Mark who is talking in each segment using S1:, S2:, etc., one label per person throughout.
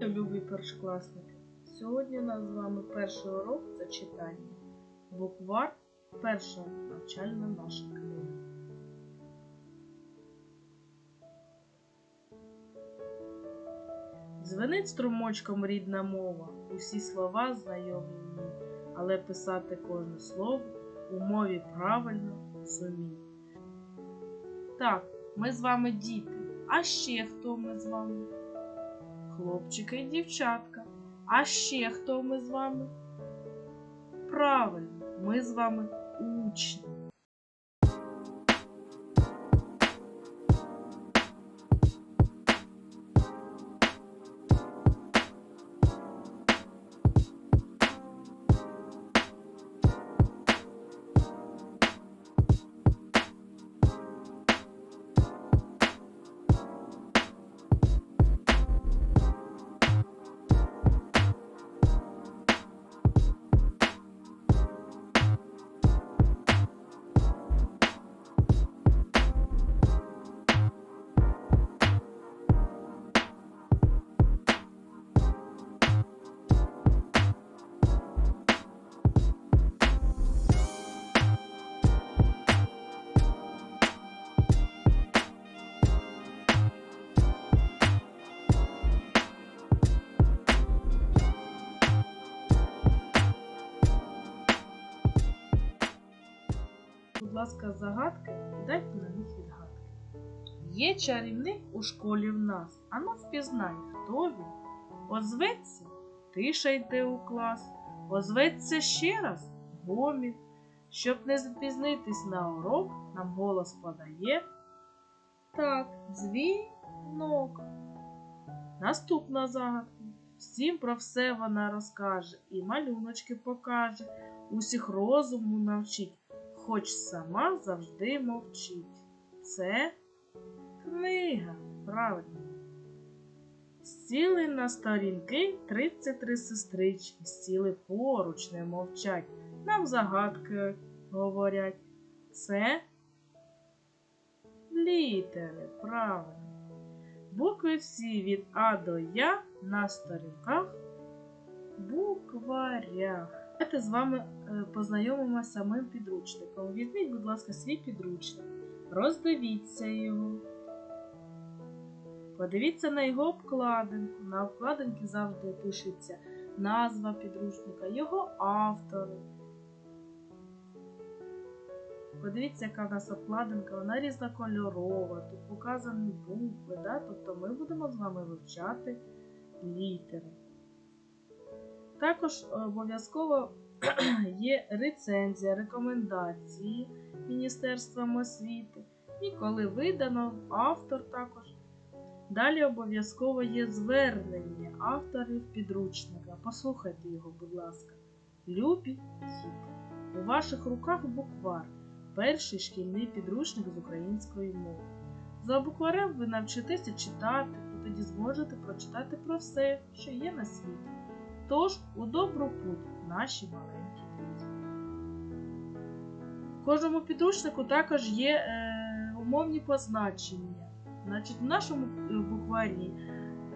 S1: Любі першокласники, сьогодні у нас з вами перший урок це читання. Буквар перша навчальна наша книга. Звенить струмочком рідна мова, усі слова знайомі мені, але писати кожне слово у мові правильно зумій. Так, ми з вами діти. А ще хто ми з вами? Хлопчики і дівчатка. А ще хто ми з вами? Правильно, ми з вами учні. Ласка, загадки і дайте на них відгадки. Є чарівник у школі в нас, а ну впізнай, хто він. Озветься, тиша йде у клас, озветься ще раз гомін. Щоб не запізнитись на урок, нам голос подає. Так, дзвінок. Наступна загадка. Всім про все вона розкаже і малюночки покаже, усіх розуму навчить, хоч сама завжди мовчить. Це книга, правильно. Сіли на сторінки 33 сестрички, сіли поруч, не мовчать, нам загадки говорять. Це літери, правильно. Букви всі від А до Я на сторінках букварях. Давайте з вами е, познайомимося самим підручником. Візьміть, будь ласка, свій підручник, роздивіться його. Подивіться на його обкладинку. На обкладинці завжди пишеться назва підручника, його автори. Подивіться, яка в нас обкладинка, вона різнокольорова, тут показані букви, да? тобто ми будемо з вами вивчати літери. Також обов'язково є рецензія, рекомендації Міністерством освіти. І коли видано, автор також. Далі обов'язково є звернення авторів підручника. Послухайте його, будь ласка. Любі діти, у ваших руках буквар перший шкільний підручник з української мови. За букварем ви навчитеся читати і тоді зможете прочитати про все, що є на світі. Тож, у добру путь, наші маленькі друзі. В кожному підручнику також є е, умовні позначення. Значить, в нашому букварі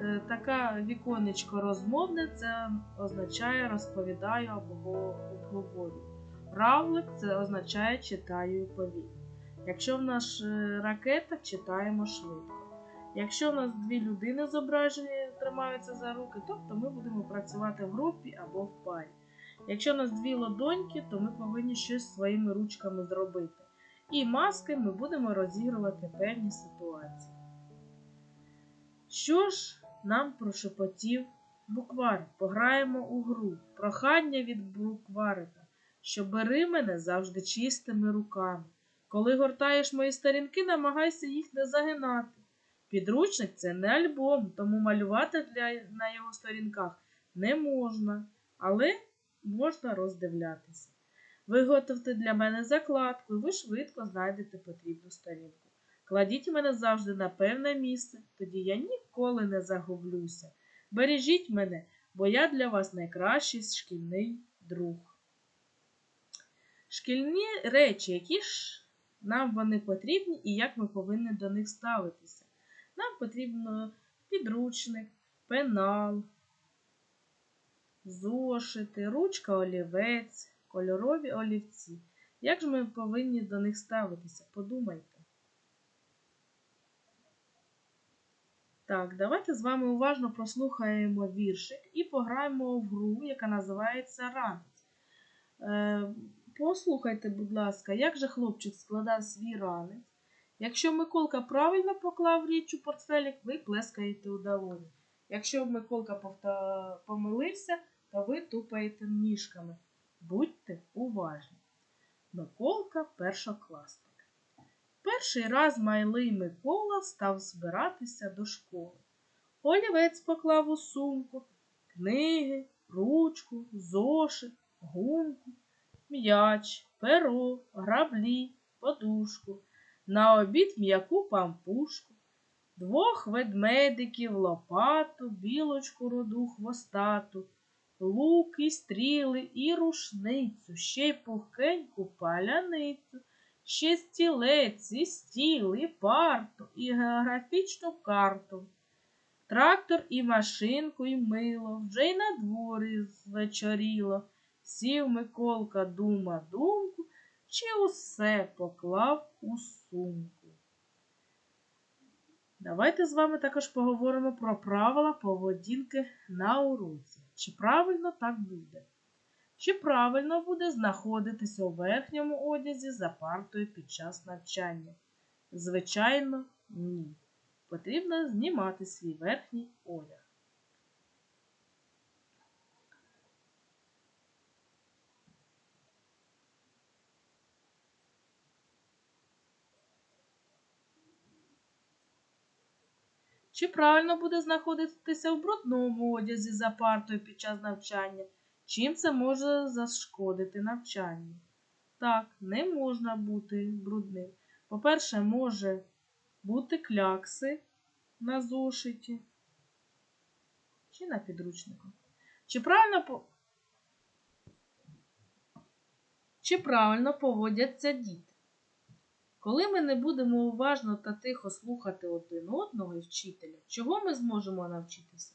S1: е, така віконечко розмовне, це означає розповідаю або обговорюю. Равлик це означає читаю повільно. Якщо в нас е, ракета, читаємо швидко. Якщо в нас дві людини зображені, тримаються за руки, тобто ми будемо працювати в групі або в парі. Якщо нас дві ладоньки, то ми повинні щось своїми ручками зробити. І маски ми будемо розігрувати певні ситуації. Що ж нам прошепотів буквар? Пограємо у гру. Прохання від букварика що бери мене завжди чистими руками. Коли гортаєш мої сторінки, намагайся їх не загинати. Підручник це не альбом, тому малювати для, на його сторінках не можна, але можна роздивлятися. Виготовте для мене закладку, і ви швидко знайдете потрібну сторінку. Кладіть мене завжди на певне місце, тоді я ніколи не загублюся. Бережіть мене, бо я для вас найкращий шкільний друг. Шкільні речі, які ж нам вони потрібні і як ми повинні до них ставитися. Нам потрібно підручник, пенал, зошити, ручка олівець, кольорові олівці. Як ж ми повинні до них ставитися? Подумайте. Так, давайте з вами уважно прослухаємо віршик і пограємо в гру, яка називається ранець. Е, послухайте, будь ласка, як же хлопчик складав свій ранець. Якщо Миколка правильно поклав річ у портфелік, ви плескаєте у долоні. Якщо Миколка помилився, то ви тупаєте ніжками. Будьте уважні. Миколка першокласник. Перший раз майлий Микола став збиратися до школи. Олівець поклав у сумку, книги, ручку, зошит, гумку, м'яч, перо, граблі, подушку, на обід м'яку пампушку, двох ведмедиків, лопату, білочку руду хвостату, лук і стріли і рушницю, ще й пухкеньку паляницю ще стілець, і стіл, і парту, і географічну карту, трактор і машинку, і мило, вже й на дворі звечоріло. Сів Миколка дума думку, чи усе поклав у сумку. Давайте з вами також поговоримо про правила поведінки на уроці. Чи правильно так буде? Чи правильно буде знаходитися у верхньому одязі за партою під час навчання? Звичайно, ні. Потрібно знімати свій верхній одяг. Чи правильно буде знаходитися в брудному одязі за партою під час навчання? Чим це може зашкодити навчанню? Так, не можна бути брудним. По-перше, може бути клякси на зошиті чи на підручнику. Чи правильно, чи правильно поводяться діти? Коли ми не будемо уважно та тихо слухати один одного і вчителя, чого ми зможемо навчитися?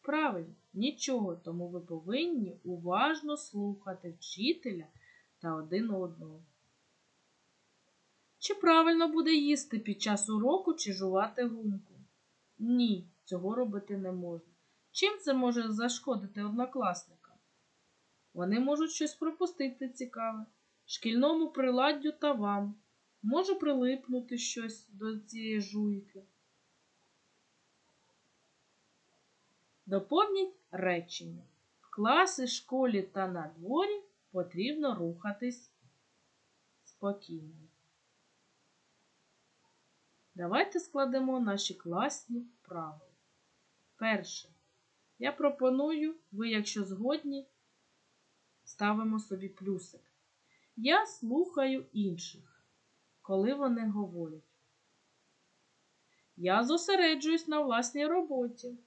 S1: Правильно, нічого, тому ви повинні уважно слухати вчителя та один одного. Чи правильно буде їсти під час уроку чи жувати гумку? Ні, цього робити не можна. Чим це може зашкодити однокласникам? Вони можуть щось пропустити цікаве, шкільному приладдю та вам. Може прилипнути щось до цієї жуйки. Доповніть речення. В класи, школі та на дворі потрібно рухатись спокійно. Давайте складемо наші класні правила. Перше. Я пропоную, ви, якщо згодні, ставимо собі плюсик. Я слухаю інших, коли вони говорять. Я зосереджуюсь на власній роботі.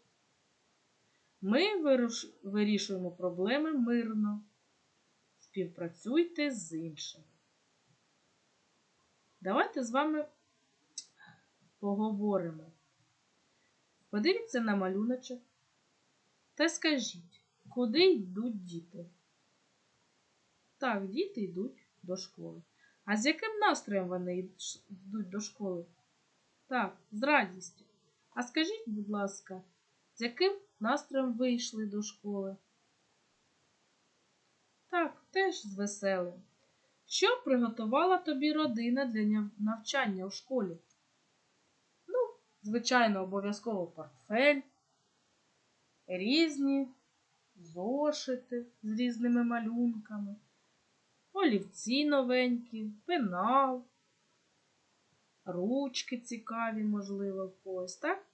S1: Ми вирішуємо проблеми мирно. Співпрацюйте з іншими. Давайте з вами поговоримо. Подивіться на малюночок та скажіть, куди йдуть діти? Так, діти йдуть до школи. А з яким настроєм вони йдуть до школи? Так, з радістю. А скажіть, будь ласка, з яким настроєм вийшли до школи? Так, теж з веселим. Що приготувала тобі родина для навчання у школі? Ну, звичайно, обов'язково портфель, різні зошити з різними малюнками, олівці новенькі, пенал, ручки цікаві, можливо, в когось, так?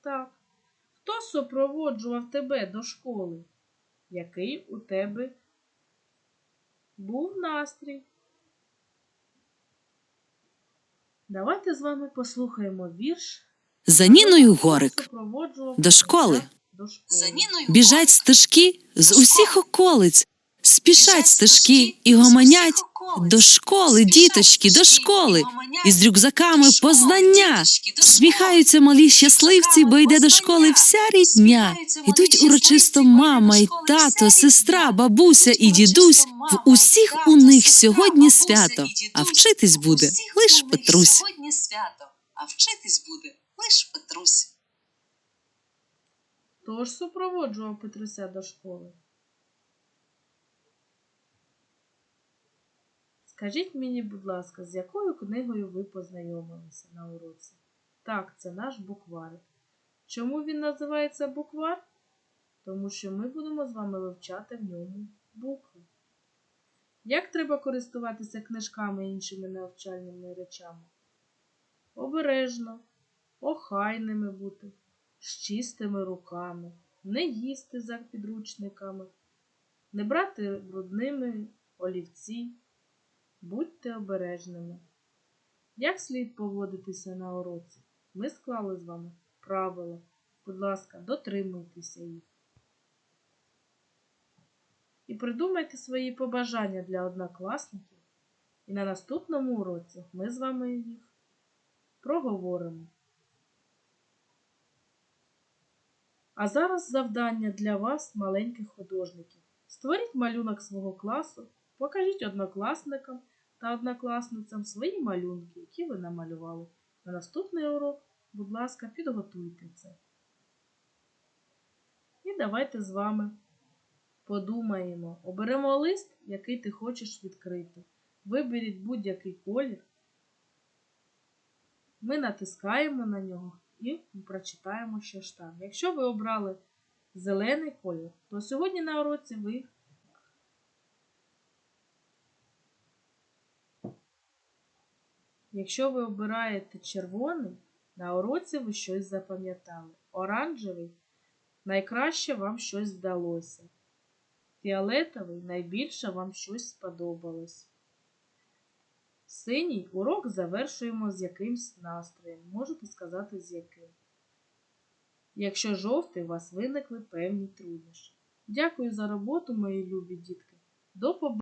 S1: Так. Хто супроводжував тебе до школи? Який у тебе був настрій? Давайте з вами послухаємо вірш.
S2: За Ніною Горик до школи.
S1: До школи.
S3: За Ніною
S2: біжать стежки з усіх околиць, спішать стежки і гомонять.
S3: До школи, діточки, до школи. Із рюкзаками познання. Сміхаються малі щасливці, бо йде до школи вся рідня. Ідуть урочисто мама й тато, сестра, бабуся і дідусь. В усіх у них сьогодні свято, а вчитись буде лиш Петрусь.
S2: Сьогодні свято, а вчитись буде лиш Петрусь.
S1: Хто ж супроводжував Петруся до школи? Скажіть мені, будь ласка, з якою книгою ви познайомилися на уроці? Так, це наш буквар. Чому він називається буквар? Тому що ми будемо з вами вивчати в ньому букви. Як треба користуватися книжками і іншими навчальними речами? Обережно, охайними бути, з чистими руками, не їсти за підручниками, не брати брудними олівці, будьте обережними. Як слід поводитися на уроці? Ми склали з вами правила. Будь ласка, дотримуйтеся їх. І придумайте свої побажання для однокласників. І на наступному уроці ми з вами їх проговоримо. А зараз завдання для вас, маленьких художників. Створіть малюнок свого класу, покажіть однокласникам та однокласницям свої малюнки, які ви намалювали. На наступний урок, будь ласка, підготуйте це. І давайте з вами подумаємо. Оберемо лист, який ти хочеш відкрити. Виберіть будь-який колір. Ми натискаємо на нього і прочитаємо, що ж там. Якщо ви обрали зелений колір, то сьогодні на уроці ви Якщо ви обираєте червоний, на уроці ви щось запам'ятали. Оранжевий найкраще вам щось вдалося. Фіолетовий найбільше вам щось сподобалось. Синій урок завершуємо з якимсь настроєм. Можете сказати з яким. Якщо жовтий, у вас виникли певні труднощі. Дякую за роботу, мої любі дітки. До побачення!